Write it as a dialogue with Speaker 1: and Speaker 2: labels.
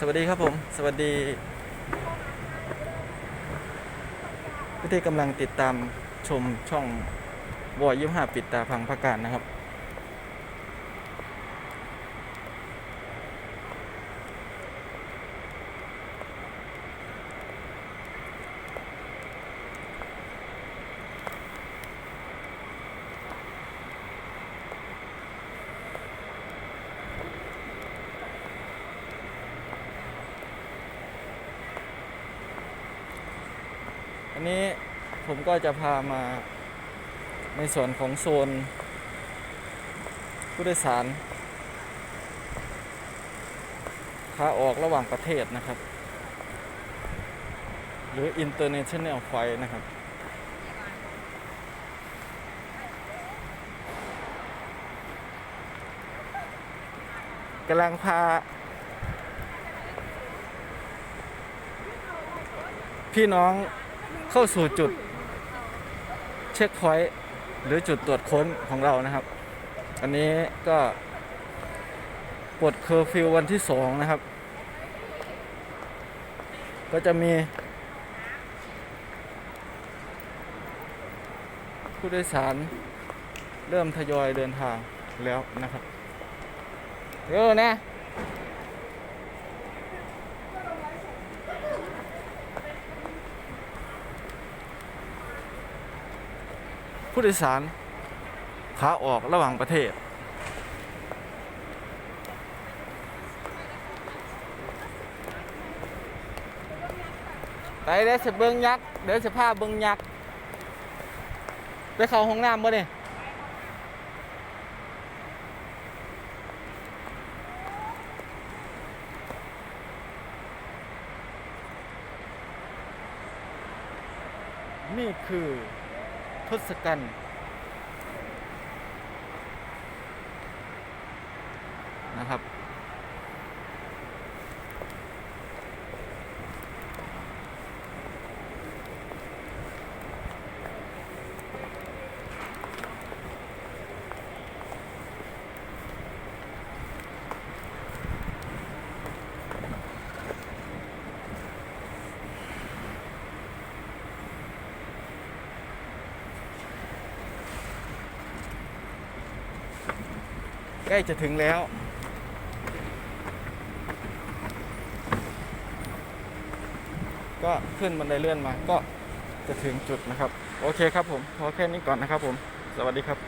Speaker 1: สวัสดีครับผม สวัสดี ผู้ที่กำลังติดตามชมช่องวอยยี่ห้าปิดตาพังพักการนะครับ อันนี้ผมก็จะพามาในส่วนของโซน ผู้โดยสารขาออกระหว่างประเทศนะครับ หรือ International Flight นะครับ กำลังพา พี่น้อง เข้าสู่จุดเช็คพอยต์หรือจุดตรวจค้นของเรานะครับ อันนี้ก็ปลดเคอร์ฟิววันที่สองนะครับ ก็จะมีผู้โดยสารเริ่มทยอยเดินทางแล้วนะครับเยอะนะ ผู้โดยสารขาออกระหว่างประเทศ ไปเดี๋ยวสิเบิ้งยักษ์เดี๋ยวสิพาเบิ้งยักษ์ไปเข้าห้องน้ำบ่เนี่ยนี่คือ ทศกัณฐ์นะครับ ใกล้จะถึงแล้ว ก็ขึ้นบันไดเลื่อนมาก็จะถึงจุดนะครับ โอเคครับผมพอแค่นี้ก่อนนะครับผม สวัสดีครับ